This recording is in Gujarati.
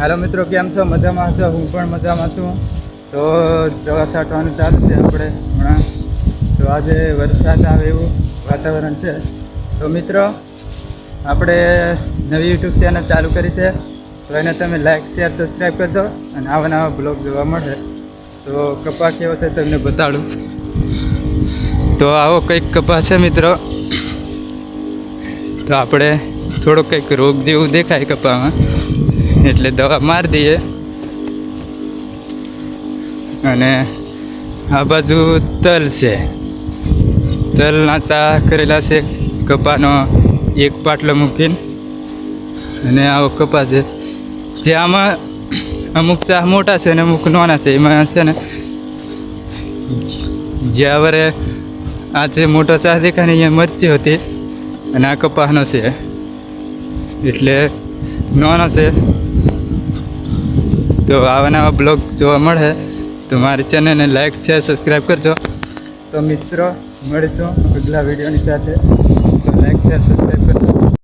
હાલો મિત્રો, કેમ છો? મજામાં છો? હું પણ મજામાં છું. તો દવા છાંટવાનું ચાલુ છે આપણે હમણાં. તો આજે વરસાદ આવે એવું વાતાવરણ છે. તો મિત્રો, આપણે નવી યુટ્યુબ ચેનલ ચાલુ કરી છે. તો એને તમે લાઈક શેર સબસ્ક્રાઈબ કરજો અને આવા નવા બ્લોગ જોવા મળે. તો કપા કેવો છે તમને બતાડું? તો આવો કંઈક કપા છે મિત્રો. તો આપણે થોડો કંઈક રોગ જેવું દેખાય કપામાં એટલે દવા મારી દઈએ. અને આ બાજુ તલ છે. તલના ચા કરેલા છે. કપાનો એક પાટલો મૂકીને. અને આવો કપા છે. જે આમાં અમુક ચા મોટા છે અને અમુક નાના છે. એમાં છે ને જ્યાં વરે આ જે મોટો ચા દેખાય ને અહીંયા મરચી હતી. અને આ કપાસનો છે. એટલે નાનો છે. તો આવા નવા બ્લોગ જોવા મળે, તો મારી ચેનલને લાઈક શેર સબસ્ક્રાઈબ કરજો. તો મિત્રો, મળીશું આગલા વિડીયોની સાથે. તો લાઈક શેર સબસ્ક્રાઈબ કરજો.